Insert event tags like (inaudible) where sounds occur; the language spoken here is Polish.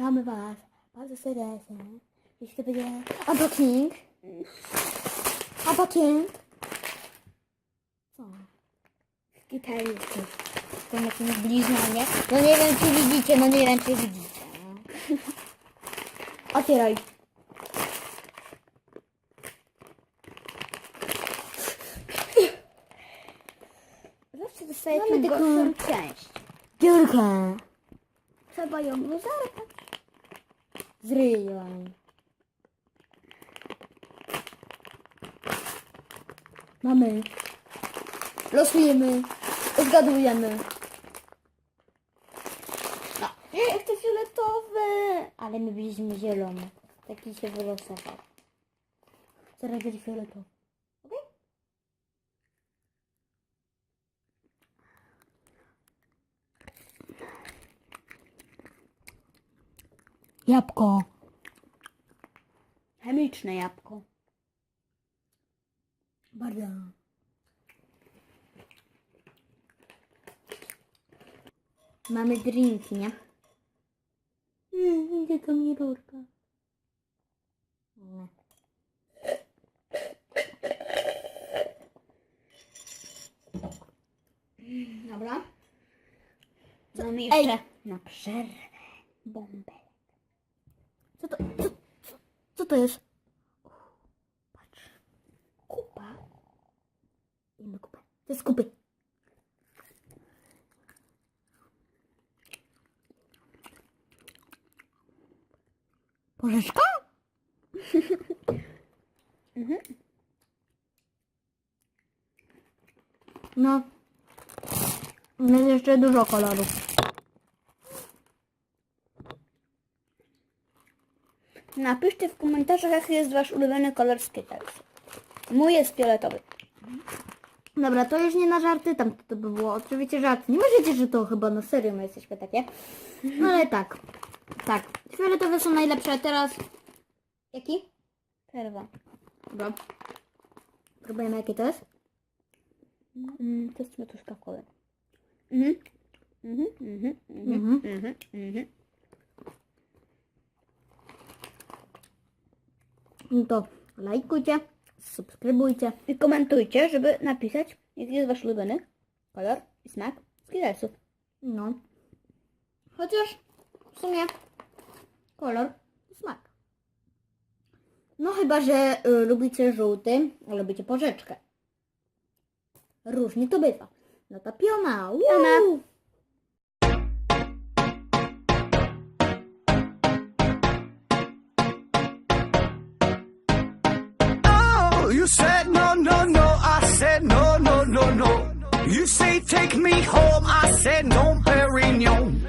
Witamy Was bardzo serdecznie. Jeśli to będzie unboxing. Unboxing. Co? Gitarysty. To jakieś zbliżanie. No nie wiem czy widzicie, no nie wiem czy widzicie. (laughs) Otwieraj. Zawsze dostaję Mamy taką- gorszą część. Dziurkę. Trzeba ją rozerwać. Zryłam. Mamy. Losujemy. Zgadujemy. No. Ja chcę fioletowy. Ale my byliśmy zielone. Taki się wylosował. Zaraz będzie fioletowy. Jabłko. Chemiczne jabłko. Bardzo. Mamy drinki, nie? Mm, Gdzie to mi rurka? Nie. Dobra. Mamy jeszcze na przerwę bombę. Co to, co, co, co to jest? Patrz. Kupa. Jemy kupę. To jest kupy. Porzeczka? (laughs) Mhm. No. Jest jeszcze dużo kolorów. Napiszcie w komentarzach, jaki jest wasz ulubiony kolor Skittles. Mój jest fioletowy. Dobra, to już nie na żarty, tam to by było oczywiście żart. Nie możecie, że to chyba na serio my jesteśmy takie. No ale tak. Tak. Fioletowe są najlepsze, a teraz... Jaki? Perwa. Dobra. Próbujemy jakie to jest? Mm, to jest cmetuszka w kole. Mhm. Mhm, mhm, mhm, Mhm. mhm, No to lajkujcie, subskrybujcie. I komentujcie, żeby napisać, jaki jest wasz ulubiony kolor i smak Skittlesów. No. Chociaż w sumie kolor i smak. No chyba, że y, lubicie żółty, a lubicie porzeczkę. Różnie to bywa. No to piona. Piona. You said no, no, no. I said no, no, no, no. You say take me home. I said no, Perignon.